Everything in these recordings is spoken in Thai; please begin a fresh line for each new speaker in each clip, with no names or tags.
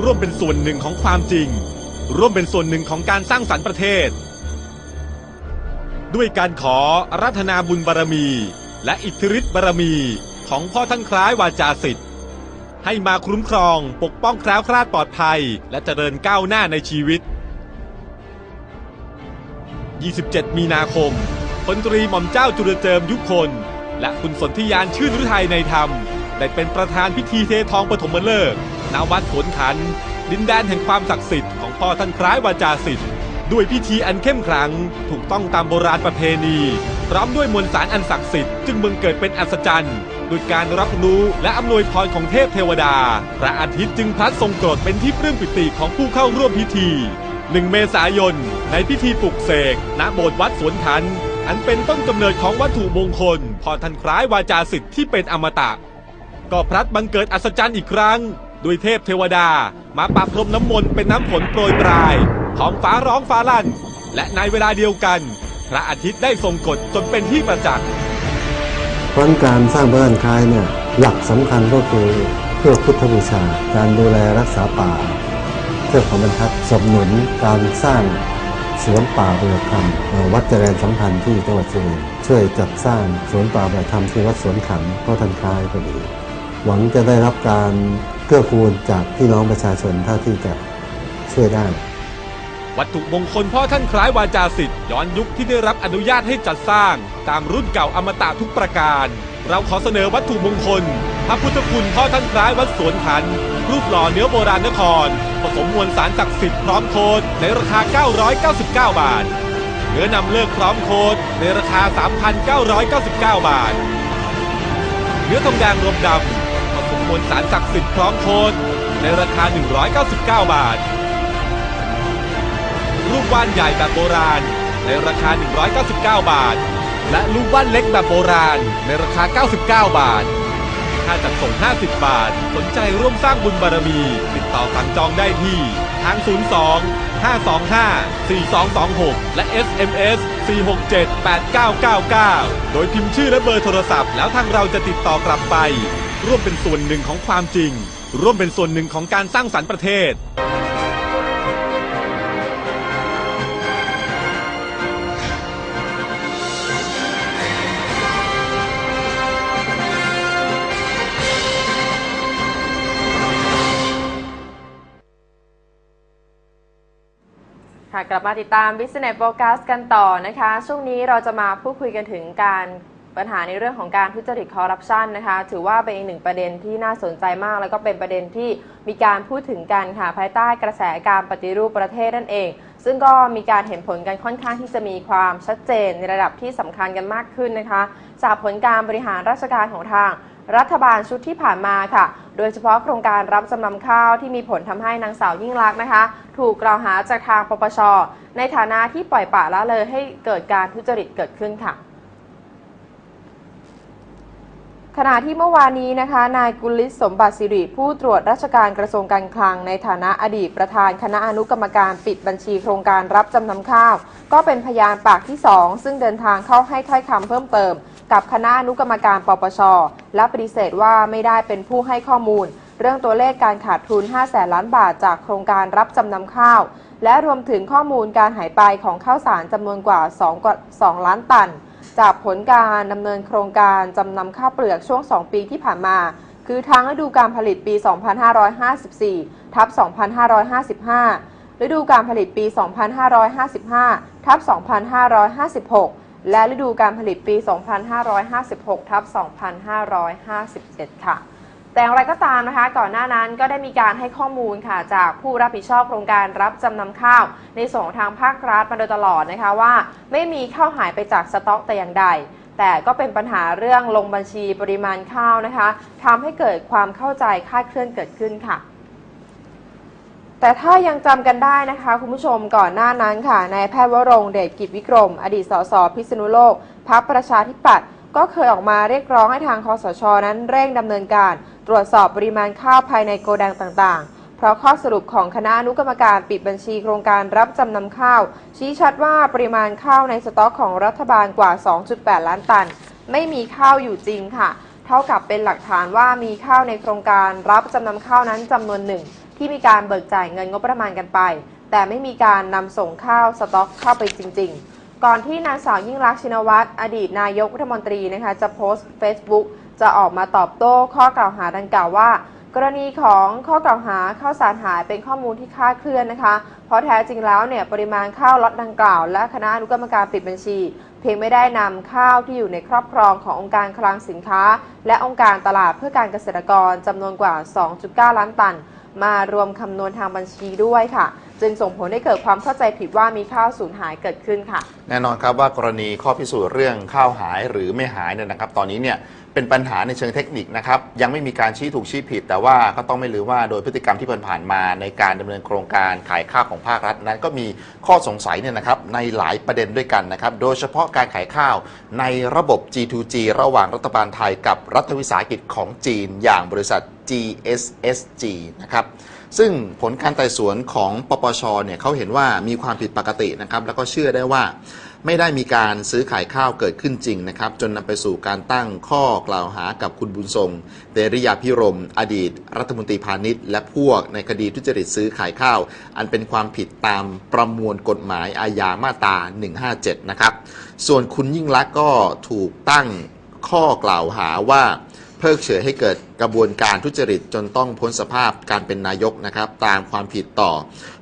ร่วมเป็นส่วนหนึ่งของความจริง ร่วมเป็นส่วนหนึ่งของการสร้างสรรค์ประเทศ ด้วยการขอรัธนาบุญบารมี และอิทธิฤทธิบารมีของพ่อท่านคล้ายวาจาสิทธิ์ให้มาคุ้มครองปกป้องแคล้วคลาดปลอดภัย และเจริญก้าวหน้าในชีวิต 27 มีนาคมพลตรีหม่อมเจ้าจุลเจิมยุคคลและคุณสนธิยานชื่นฤทัยในธรรม ได้เป็นประธานพิธีเททองปฐมฤกษ์ ณวัดสวนขัน ดินแดนแห่งความศักดิ์สิทธิ์ของพ่อท่านคล้ายวาจาสิทธิ์ด้วยพิธีอันเข้มขลัง ถูกต้องตามโบราณประเพณี พร้อมด้วยมวลสารอันศักดิ์สิทธิ์จึงมึงเกิดเป็นอัศจรรย์ด้วยการรับรู้และอำนวยพรของเทพเทวดา พระอาทิตย์จึงพลัดทรงกรดเป็นที่ปลื้มปิติของผู้เข้าร่วมพิธี 1 เมษายน ในพิธีปลุกเสกณโบสถ์วัดสวนขัน อันเป็นต้นกำเนิดของวัตถุมงคล พอทันคล้ายวาจาสิทธิ์ที่เป็นอมตะ ก็พลัดบังเกิดอัศจรรย์อีกครั้ง ด้วยเทพเทวดา มาปราบพรมน้ำมนต์เป็นน้ำฝนโปรยปลายท้องฟ้าร้องฟ้าลั่น และในเวลาเดียวกัน พระอาทิตย์ได้ทรงกฎจนเป็นที่ประจักษ์
เพราะฉะนั้นการสร้างพระราชคล้ายเนี่ยหลักสำคัญก็คือเพื่อพุทธบูชา การดูแลรักษาป่าเพื่อความบรรทัดสนับสนุนการสร้างสวนป่าปฏิบัติธรรมเอ่อวัดเจริญสัมพันธ์ที่จังหวัดสุรินทร์ช่วยจัดสร้างสวนป่าปฏิบัติธรรมที่วัดสวนขันก็ทันคล้ายก็ดี หวังจะได้รับการเกื้อกูลจากพี่น้องประชาชนเท่าที่จะช่วยได้
วัตถุมงคลพ่อท่านคล้ายวาจาสิทธิ์ย้อนยุคที่ได้รับอนุญาตให้จัดสร้าง ตามรุ่นเก่าอมตะทุกประการ เราขอเสนอวัตถุมงคล พระพุทธคุณพ่อท่านคล้ายวัดสวนขัน รูปหล่อเนื้อโบราณนคร ผสมมวลสารศักดิ์สิทธิ์พร้อมโคดในราคา 999 บาทเนื้อนำเลิกพร้อมโคดในราคา 3,999 บาท เนื้อทองแดงรวมดำ มวลสารศักดิ์สิทธิ์พร้อมโคดในราคา 199 บาท รูปว่านใหญ่แบบโบราณ ในราคา 199 บาท และรูปว่านเล็กแบบโบราณ ในราคา 99 บาท ค่าจัดส่ง 50 บาท สนใจร่วมสร้างบุญบารมี ติดต่อสั่งจองได้ที่ ทาง 02 525 4226 และ SMS 467 8999 โดยพิมพ์ชื่อและเบอร์โทรศัพท์แล้วทางเราจะติดต่อกลับไป ร่วมเป็นส่วนหนึ่งของความจริง ร่วมเป็นส่วนหนึ่งของการสร้างสรรค์ประเทศ
ค่ะกลับมาติดตาม Business Focus กันต่อนะคะ ช่วงนี้เราจะมาพูดคุยกันถึงการ ปัญหาในเรื่องของการทุจริตคอร์รัปชันนะคะ ถือว่าเป็นอีกหนึ่งประเด็นที่น่าสนใจมาก แล้วก็เป็นประเด็นที่มีการพูดถึงกันค่ะภายใต้กระแสการปฏิรูปประเทศนั่นเอง ซึ่งก็มีการเห็นผลกันค่อนข้างที่จะมีความชัดเจนในระดับที่สำคัญกันมากขึ้นนะคะจากผลการบริหารราชการของทางรัฐบาลชุดที่ผ่านมาค่ะ โดยเฉพาะโครงการรับจำนำข้าวที่มีผลทำให้นางสาวยิ่งลักษณ์นะคะ ถูกกล่าวหาจากทางปปช ในฐานะที่ปล่อยปละละเลยให้เกิดการทุจริตเกิดขึ้นค่ะ ขณะที่เมื่อวานนี้นะคะ นายกุลิศสมบัติสิริ ผู้ตรวจราชการกระทรวงการคลัง ในฐานะอดีตประธานคณะอนุกรรมการปิดบัญชีโครงการรับจำนำข้าว ก็เป็นพยานปากที่ 2 ซึ่งเดินทางเข้าให้ถ้อยคำเพิ่มเติม กับคณะอนุกรรมการปปช และปฏิเสธว่าไม่ได้เป็นผู้ให้ข้อมูล เรื่องตัวเลขการขาดทุน 5 แสนล้านบาทจากโครงการรับจำนำข้าว และรวมถึงข้อมูลการหายไปของข้าวสารจำนวนกว่า2กว่า2ล้านตัน จากผลการดำเนินโครงการจำนำข้าวเปลือกช่วง 2 ปีที่ผ่านมา คือทั้งฤดูการผลิตปี 2554 ทับ 2555 ฤดูการผลิตปี 2555 ทับ 2556 และฤดูการผลิตปี 2556 ทับ 2557 ค่ะ แต่อย่างไรก็ตามนะคะ ก่อนหน้านั้นก็ได้มีการให้ข้อมูลค่ะ จากผู้รับผิดชอบโครงการรับจำนำข้าว ในส่วนของทางภาครัฐมาโดยตลอดนะคะว่า ไม่มีข้าวหายไปจากสต็อกแต่อย่างใด แต่ก็เป็นปัญหาเรื่องลงบัญชีปริมาณข้าวนะคะทำให้เกิดความเข้าใจคลาดเคลื่อนเกิดขึ้นค่ะแต่ถ้ายังจำกันได้นะคะ คุณผู้ชมก่อนหน้านั้นค่ะนายแพทย์วรงเดชกิจวิกรม อดีตสสพิษณุโลกพักประชาธิปัตย์ก็เคยออกมาเรียกร้องให้ทางคอสชนั้นเร่งดำเนินการ ตรวจสอบปริมาณข้าวภายในโกดังต่างๆ เพราะข้อสรุปของคณะอนุกรรมการปิดบัญชีโครงการรับจำนำข้าว ชี้ชัดว่าปริมาณข้าวในสต็อกของรัฐบาลกว่า 2.8 ล้านตัน ไม่มีข้าวอยู่จริงค่ะ เท่ากับเป็นหลักฐานว่ามีข้าวในโครงการรับจำนำข้าวนั้นจำนวนหนึ่ง ที่มีการเบิกจ่ายเงินงบประมาณกันไป แต่ไม่มีการนำส่งข้าวสต็อกเข้าไปจริง ๆ ก่อนที่นางสาวยิ่งรักชินวัตรอดีตนายกรัฐมนตรีนะคะจะโพสต์ Facebook จะออกมาตอบโต้ข้อกล่าวหาดังกล่าวว่า กรณีของข้อกล่าวหาข้าวสารหายเป็นข้อมูลที่คลาดเคลื่อนนะคะ เพราะแท้จริงแล้วเนี่ยปริมาณข้าวล็อตดังกล่าว และคณะอนุกรรมการปิดบัญชี เพียงไม่ได้นำข้าวที่อยู่ในครอบครองขององค์การคลังสินค้า และองค์การตลาดเพื่อการเกษตรกรจำนวนกว่า 2.9 ล้านตัน มารวมคำนวณทางบัญชีด้วยค่ะ จึงส่งผลให้เกิดความเข้าใจผิดว่ามีข้าวสูญหายเกิดขึ้นค่ะ
แน่นอนครับว่ากรณีข้อพิสูจน์เรื่องข้าวหายหรือไม่หายเนี่ยนะครับ ตอนนี้เนี่ยเป็นปัญหาในเชิงเทคนิคนะครับ ยังไม่มีการชี้ถูกชี้ผิด แต่ว่าก็ต้องไม่ลืมว่าโดยพฤติกรรมที่ผ่านๆมาในการดำเนินโครงการขายข้าวของภาครัฐนั้น ก็มีข้อสงสัยเนี่ยนะครับในหลายประเด็นด้วยกันนะครับ โดยเฉพาะการขายข้าวในระบบ G2G ระหว่างรัฐบาลไทยกับรัฐวิสาหกิจของจีน อย่างบริษัท GSSG นะครับ ซึ่งผลการไต่สวนของปปชเนี่ยเขาเห็นว่ามีความผิดปกตินะครับแล้วก็เชื่อได้ว่าไม่ได้มีการซื้อขายข้าวเกิดขึ้นจริงนะครับ จนนำไปสู่การตั้งข้อกล่าวหากับคุณบุญทรงเดริยาพิรม อดีต รัฐมนตรีพาณิชย์ และพวกในคดีทุจริตซื้อขายข้าว อันเป็นความผิดตามประมวลกฎหมายอาญามาตรา 157 นะครับ ส่วนคุณยิ่งลักษณ์ก็ถูกตั้งข้อกล่าวหาว่า เพิกเฉยให้เกิดกระบวนการทุจริตจนต้องพ้นสภาพการเป็นนายกนะครับ ตามความผิดต่อ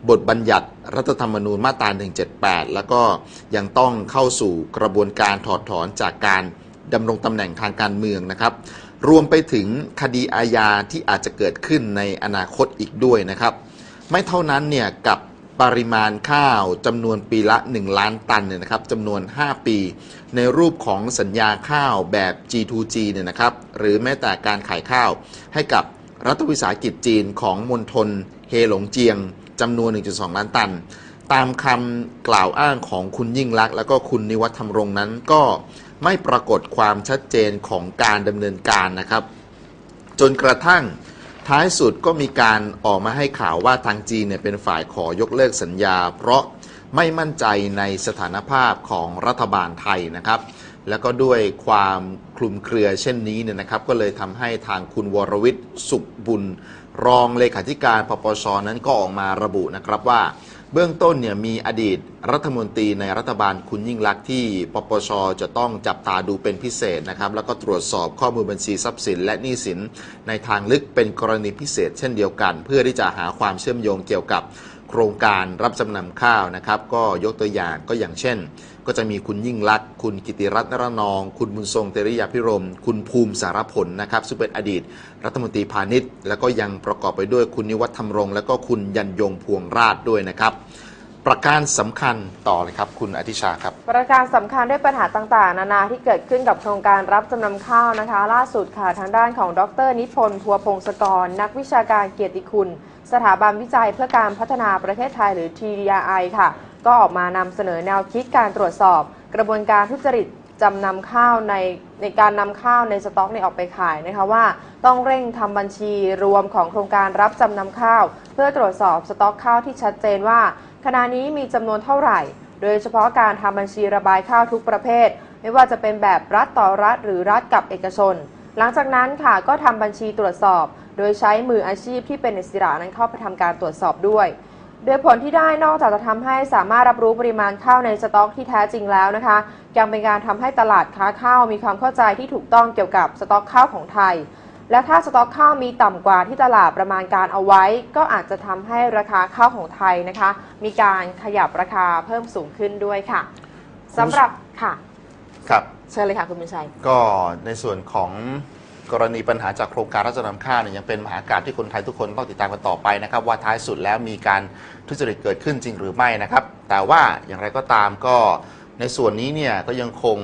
บทบัญญัติรัฐธรรมนูญมาตรา 178 แล้วก็ยังต้องเข้าสู่กระบวนการถอดถอนจากการดำรงตำแหน่งทางการเมืองนะครับ รวมไปถึงคดีอาญาที่อาจจะเกิดขึ้นในอนาคตอีกด้วยนะครับ ไม่เท่านั้นเนี่ยกับ ปริมาณข้าวจำนวนปีละ 1 ล้านตันเนี่ยนะครับจำนวน 5 ปี ในรูปของสัญญาข้าวแบบ G2G เนี่ยนะครับหรือแม้แต่การขายข้าวให้กับรัฐวิสาหกิจจีนของมณฑลเฮหลงเจียงจำนวน 1.2 ล้านตัน ตามคำกล่าวอ้างของคุณยิ่งลักษณ์แล้วก็คุณนิวัฒน์ธรรมรงนั้นก็ไม่ปรากฏความชัดเจนของการดำเนินการนะครับ จนกระทั่ง ท้ายสุดก็มีการออกมาให้ข่าวว่าทางจีนเนี่ยเป็นฝ่ายขอยกเลิกสัญญา เพราะไม่มั่นใจในสถานภาพของรัฐบาลไทยนะครับ แล้วก็ด้วยความคลุมเครือเช่นนี้เนี่ยนะครับ ก็เลยทำให้ทางคุณวรวิทย์สุขบุญ รองเลขาธิการปปชนั้นก็ออกมาระบุนะครับว่า เบื้องต้นเนี่ยมีอดีตรัฐมนตรีในรัฐบาลคุณยิ่งลักษณ์ที่ปปชจะต้องจับตาดูเป็นพิเศษนะครับ แล้วก็ตรวจสอบข้อมูลบัญชีทรัพย์สิน และหนี้สินในทางลึกเป็นกรณีพิเศษ เช่นเดียวกัน เพื่อที่จะหาความเชื่อมโยงเกี่ยวกับโครงการรับจำนำข้าวนะครับ ก็ยกตัวอย่างก็อย่างเช่น ก็จะมีคุณยิ่งลักษณ์คุณกิติรัตน์นรนอง คุณบุญทรงเตริยาพิรม คุณภูมิสารผลนะครับซึ่งเป็นอดีต รัฐมนตรีพาณิชย์ แล้วก็ยังประกอบไปด้วยคุณนิวัฒน์ธรรมรงค์แล้วก็คุณยันยงพวงราชด้วยนะครับประการสำคัญต่อเลยครับ คุณอธิชาครับ
ประการสำคัญด้วยปัญหาต่างๆ นานาที่เกิดขึ้นกับโครงการรับจำนำข้าวนะคะ ล่าสุดค่ะทางด้านของดร นิพนธ์พัวพงศกร นักวิชาการเกียรติคุณ สถาบันวิจัยเพื่อการพัฒนาประเทศไทยหรือ TDRI ค่ะ ก็ออกมานำเสนอแนวคิดการตรวจสอบ กระบวนการทุจริตจำนำข้าวในในการนำข้าวในสต็อกเนี่ยออกไปขายนะคะว่า ต้องเร่งทำบัญชีรวมของโครงการรับจำนำข้าว เพื่อตรวจสอบสต็อกข้าวที่ชัดเจนว่า ขณะนี้มีจำนวนเท่าไหร่ โดยเฉพาะการทำบัญชีระบายข้าวทุกประเภท ไม่ว่าจะเป็นแบบรัฐต่อรัฐหรือรัฐกับเอกชน หลังจากนั้นค่ะก็ทำบัญชีตรวจสอบ โดยใช้มืออาชีพที่เป็นอิสระนั้นเข้าไปทำการตรวจสอบด้วย โดยผลที่ได้นอกจากจะทำให้สามารถรับรู้ปริมาณข้าวในสต็อกที่แท้จริงแล้วนะคะ ยังเป็นการทำให้ตลาดค้าข้าวมีความเข้าใจที่ถูกต้องเกี่ยวกับสต็อกข้าวของไทย และถ้าสต็อกข้าวมีต่ำกว่าที่ตลาดประมาณการเอาไว้ ก็อาจจะทำให้ราคาข้าวของไทยนะคะ มีการขยับราคาเพิ่มสูงขึ้นด้วยค่ะสำหรับค่ะ
ครับ
เชิญเลยค่ะคุณบุญชัย
ก็ในส่วนของ กรณีปัญหาจากโครงการรัฐจำนำข้าวเนี่ยยังเป็นมหาการที่คนไทยทุกคนต้องติดตามกันต่อไปนะครับว่าท้ายสุดแล้วมีการทุจริตเกิดขึ้นจริงหรือไม่นะครับ แต่ว่าอย่างไรก็ตามก็ในส่วนนี้เนี่ยก็ยังคง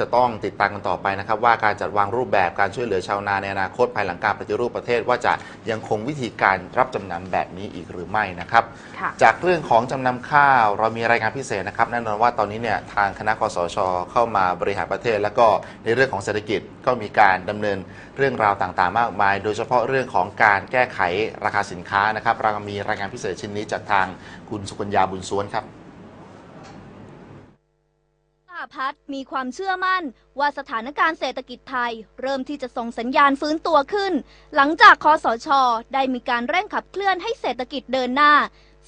จะต้องติดตามกันต่อไปนะครับว่าการจัดวางรูปแบบการช่วยเหลือชาวนาในอนาคตภายหลังการปฏิรูปประเทศ ว่าจะยังคงวิธีการรับจำนำแบบนี้อีกหรือไม่นะครับ
ค่ะ
จากเรื่องของจำนำข้าว เรามีรายงานพิเศษนะครับแน่นอนว่าตอนนี้เนี่ยทางคณะคอสช เข้ามาบริหารประเทศ แล้วก็ในเรื่องของเศรษฐกิจก็มีการดำเนินเรื่องราวต่างๆ มากมาย โดยเฉพาะเรื่องของการแก้ไขราคาสินค้านะครับเรามีรายงานพิเศษชิ้นนี้จากทางคุณสุกัญญาบุญสวนครับ
ค่ะ พัฒน์มีความเชื่อมั่น ว่าสถานการณ์เศรษฐกิจไทย เริ่มที่จะส่งสัญญาณฟื้นตัวขึ้น หลังจากคอสช ได้มีการเร่งขับเคลื่อนให้เศรษฐกิจเดินหน้า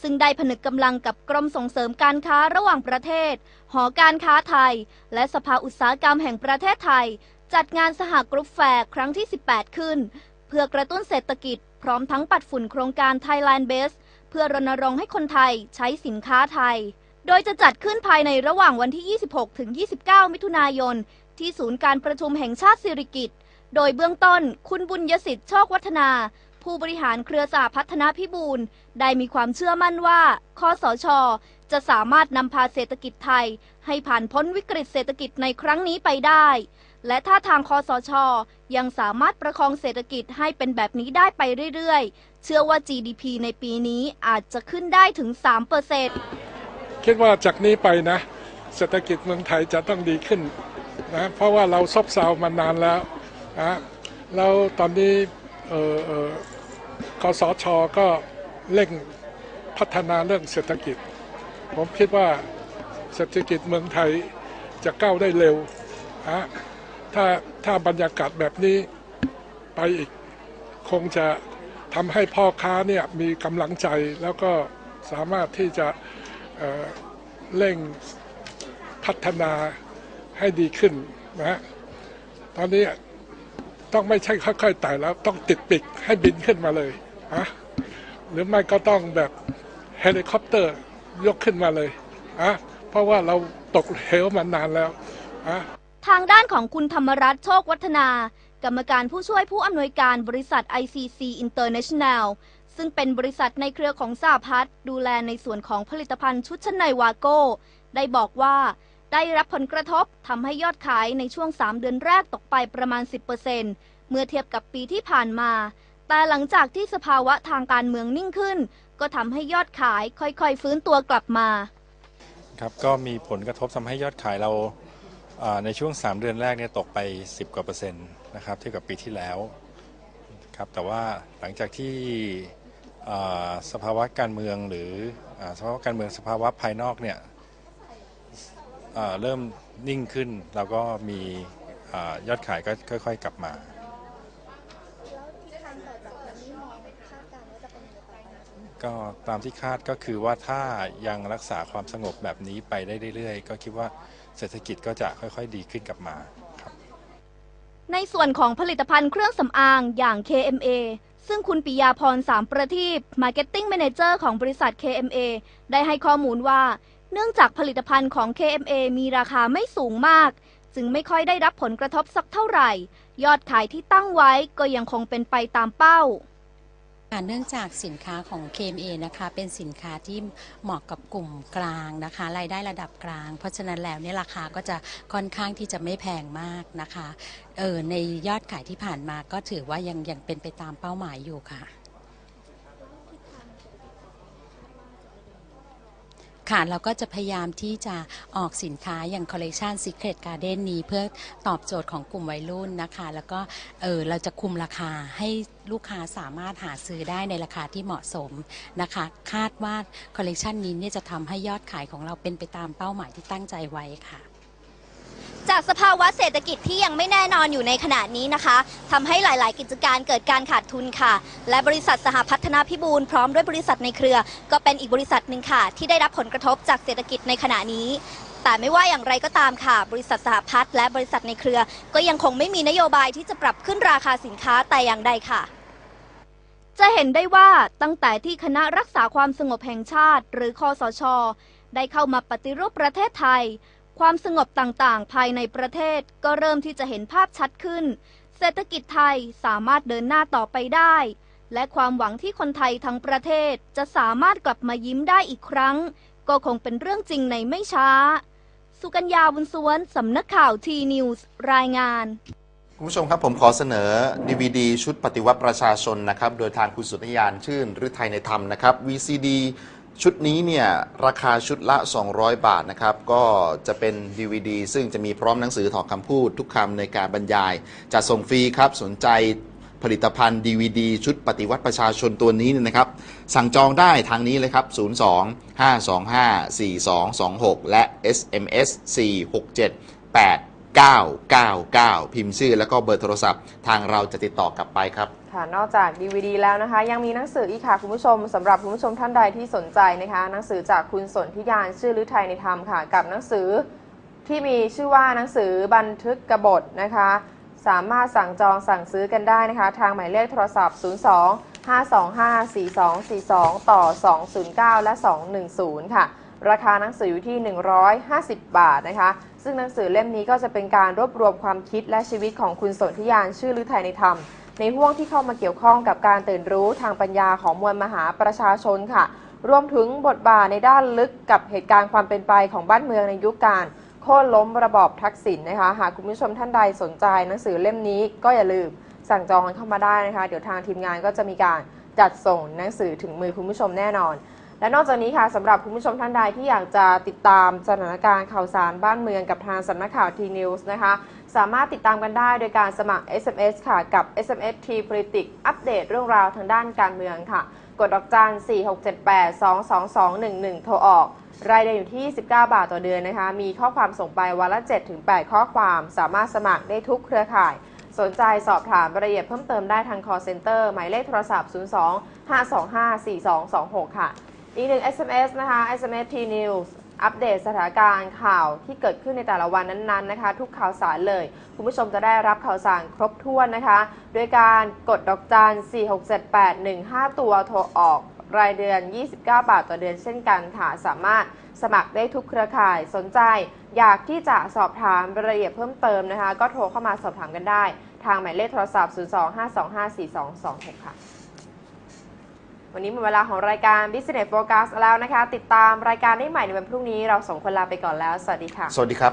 ซึ่งได้ผนึกกำลังกับกรมส่งเสริมการค้าระหว่างประเทศ หอการค้าไทย และสภาอุตสาหกรรมแห่งประเทศไทย จัดงานสหกรุ๊ปแฟร์ครั้งที่ 18 ขึ้น เพื่อกระตุ้นเศรษฐกิจ พร้อมทั้งปัดฝุ่นโครงการ Thailand Best เพื่อรณรงค์ให้คนไทยใช้สินค้าไทย โดยจะจัดขึ้นภายในระหว่างวันที่ 26 ถึง 29 มิถุนายน ที่ศูนย์การประชุมแห่งชาติสิริกิติ์โดยเบื้องต้น คุณบุญยสิทธิ์โชควัฒนา ผู้บริหารเครือสหพัฒนาพิบูลได้มีความเชื่อมั่นว่าคอสช จะสามารถนำพาเศรษฐกิจไทย ให้ผ่านพ้นวิกฤตเศรษฐกิจในครั้งนี้ไปได้ และถ้าทางคอสช ยังสามารถประคองเศรษฐกิจให้เป็นแบบนี้ได้ไปเรื่อยๆ เชื่อว่า GDP ในปีนี้อาจจะขึ้นได้ถึง 3%
คิดว่าจากนี้ไปนะ เศรษฐกิจเมืองไทยจะต้องดีขึ้นนะเพราะว่าเราซบเซามานานแล้วนะแล้วตอนนี้เออเออคสชก็เร่งพัฒนาเรื่องเศรษฐกิจ ผมคิดว่าเศรษฐกิจเมืองไทยจะก้าวได้เร็วนะถ้าถ้าบรรยากาศแบบนี้ไปอีกคงจะทำให้พ่อค้าเนี่ยมีกำลังใจแล้วก็สามารถที่จะ เร่งพัฒนาให้ดีขึ้นนะฮะตอนนี้ต้องไม่ใช่ค่อยๆไต่แล้วต้องติดปีกให้บินขึ้นมาเลยนะหรือไม่ก็ต้องแบบเฮลิคอปเตอร์ยกขึ้นมาเลยนะเพราะว่าเราตกเหวมานานแล้วนะ
ทางด้านของคุณธรรมรัตน์โชควัฒนา กรรมการผู้ช่วยผู้อำนวยการบริษัท ICC International ซึ่งเป็นบริษัทในเครือของสหพัฒน์ดูแลในส่วนของผลิตภัณฑ์ชุดชั้นในวาโก้ ได้บอกว่า ได้รับผลกระทบทำให้ยอดขายในช่วง 3 เดือนแรกตกไปประมาณ 10%เมื่อเทียบกับปีที่ผ่านมา แต่หลังจากที่สภาวะทางการเมืองนิ่งขึ้น ก็ทำให้ยอดขายค่อยๆ ฟื้นตัวกลับมา
ครับก็มีผลกระทบทำให้ยอดขายเราในช่วง 3 เดือนแรกเนี่ยตกไป 10 กว่าเปอร์เซ็นต์นะครับเทียบกับปีที่แล้วครับแต่ว่าหลังจากที่ สภาวะการเมืองหรืออสภาวะการเมืองสภาวะภายนอกเนี่ยเริ่มนิ่งขึ้นเราก็มีอยอดขายก็ค่อย ๆ กลับมาก็ตามที่คาดก็คือว่าถ้ายังรักษาความสงบแบบนี้ไปได้เรื่อยๆ ก็คิดว่าเศรษฐกิจก็จะค่อยๆ ดีขึ้นกลับมาครับ
ในส่วนของผลิตภัณฑ์เครื่องสำอางอย่าง KMA ซึ่งคุณปิยาพรสามประทีป Marketing Manager ของบริษัท KMA ได้ให้ข้อมูลว่า เนื่องจากผลิตภัณฑ์ของ KMA มีราคาไม่สูงมาก จึงไม่ค่อยได้รับผลกระทบสักเท่าไหร่ ยอดขายที่ตั้งไว้ก็ยังคงเป็นไปตามเป้า
เนื่องจากสินค้าของ KMA นะคะ เป็นสินค้าที่เหมาะกับกลุ่มกลางนะคะรายได้ระดับกลาง เพราะฉะนั้นแล้วเนี่ยราคาก็จะค่อนข้างที่จะไม่แพงมากนะคะเออในยอดขายที่ผ่านมาก็ถือว่ายังยังเป็นไปตามเป้าหมายอยู่ค่ะ ค่ะเราก็จะพยายามที่จะออกสินค้าอย่างคอลเลกชัน Secret Garden นี้เพื่อตอบโจทย์ของกลุ่มวัยรุ่นนะคะ แล้วก็เออเราจะคุมราคาให้ลูกค้าสามารถหาซื้อได้ในราคาที่เหมาะสมนะคะ คาดว่าคอลเลกชันนี้เนี่ยจะทำให้ยอดขายของเราเป็นไปตามเป้าหมายที่ตั้งใจไว้ค่ะ
จากสภาวะเศรษฐกิจที่ยังไม่แน่นอนอยู่ในขณะนี้นะคะทำให้หลาย ๆ กิจการเกิดการขาดทุนค่ะ และบริษัทสหพัฒนาพิบูลพร้อมด้วยบริษัทในเครือ ก็เป็นอีกบริษัทหนึ่งค่ะ ที่ได้รับผลกระทบจากเศรษฐกิจในขณะนี้ แต่ไม่ว่าอย่างไรก็ตามค่ะ บริษัทสหพัฒน์และบริษัทในเครือ ก็ยังคงไม่มีนโยบายที่จะปรับขึ้นราคาสินค้าแต่อย่างใดค่ะจะเห็นได้ว่าตั้งแต่ที่คณะรักษาความสงบแห่งชาติ หรือคอสช ได้เข้ามาปฏิรูปประเทศไทย ความสงบต่างๆ ภายในประเทศก็เริ่มที่จะเห็นภาพชัดขึ้น เศรษฐกิจไทยสามารถเดินหน้าต่อไปได้ และความหวังที่คนไทยทั้งประเทศจะสามารถกลับมายิ้มได้อีกครั้ง ก็คงเป็นเรื่องจริงในไม่ช้า สุกัญญาบุญสวนสำนักข่าวทีนิวส์รายงาน
คุณผู้ชมครับ ผมขอเสนอ DVD ชุดปฏิวัติประชาชนนะครับ โดยทางคุณสุนทยานชื่นหรือไทยในธรรมนะครับ VCD ชุดนี้เนี่ยราคาชุดละ 200 บาทนะครับ ก็จะเป็น DVD ซึ่งจะมีพร้อมหนังสือถอดคำพูดทุกคำในการบรรยายจะส่งฟรีครับ สนใจผลิตภัณฑ์ DVD ชุดปฏิวัติประชาชนตัวนี้เนี่ยนะครับ สั่งจองได้ทางนี้เลยครับ 02 525 4226 และ SMS 467 8999 พิมพ์ชื่อแล้วก็เบอร์โทรศัพท์ ทางเราจะติดต่อกลับไปครับ
ค่ะนอกจาก DVD แล้วนะคะ ยังมีหนังสืออีกค่ะคุณผู้ชมสำหรับคุณผู้ชมท่านใดที่สนใจนะคะ หนังสือจากคุณสนธิยานชื่อฤทัยในธรรมค่ะ กับหนังสือที่มีชื่อว่าหนังสือบันทึกกบฏนะคะ สามารถสั่งจองสั่งซื้อกันได้นะคะ ทางหมายเลขโทรศัพท์ 02 525 4242 ต่อ 209 และ 210 ค่ะ ราคาหนังสืออยู่ที่ 150 บาทนะคะ ซึ่งหนังสือเล่มนี้ก็จะเป็นการรวบรวมความคิดและชีวิตของคุณสนธิยานชื่อฤทัยในธรรม ในห่วงที่เข้ามาเกี่ยวข้องกับการตื่นรู้ทางปัญญาของมวลมหาประชาชนค่ะ รวมถึงบทบาทในด้านลึกกับเหตุการณ์ความเป็นไปของบ้านเมืองในยุคการโค่นล้มระบอบทักษิณนะคะ หากคุณผู้ชมท่านใดสนใจหนังสือเล่มนี้ก็อย่าลืมสั่งจองกันเข้ามาได้นะคะ เดี๋ยวทางทีมงานก็จะมีการจัดส่งหนังสือถึงมือคุณผู้ชมแน่นอน และนอกจากนี้ค่ะสำหรับคุณผู้ชมท่านใดที่อยากจะติดตามสถานการณ์ข่าวสารบ้านเมืองกับทางสำนักข่าวทีนิวส์นะคะ สามารถติดตามกันได้โดยการสมัคร SMS ค่ะ กับ SMS T Politics อัปเดตเรื่องราวทางด้านการเมืองค่ะ กดดอกจัน 4678 22211 โทรออก รายเดือนอยู่ที่ 19 บาทต่อเดือนนะคะ มีข้อความส่งไปวันละ 7-8 ข้อความ สามารถสมัครได้ทุกเครือข่าย สนใจสอบถามรายละเอียดเพิ่มเติมได้ทาง call center หมายเลขโทรศัพท์ 02 525 4226 ค่ะ อีกหนึ่ง SMS นะคะ SMS T News อัปเดตสถานการณ์ข่าวที่เกิดขึ้นในแต่ละวันนั้นๆนะคะ ทุกข่าวสารเลย คุณผู้ชมจะได้รับข่าวสารครบถ้วนนะคะโดยการกดดอกจัน 467815ตัวโทรออกรายเดือน 29 บาทต่อเดือนเช่นกันค่ะ สามารถสมัครได้ทุกเครือข่ายสนใจ อยากที่จะสอบถามรายละเอียดเพิ่มเติมนะคะ ก็โทรเข้ามาสอบถามกันได้ ทางหมายเลขโทรศัพท์ 025254226 ค่ะ วันนี้หมดเวลาของรายการ Business Focus แล้วนะคะ ติดตามรายการได้ใหม่ในวันพรุ่งนี้เราสองคนลาไปก่อนแล้ว สวัสดีค่ะ
สวัสดีครับ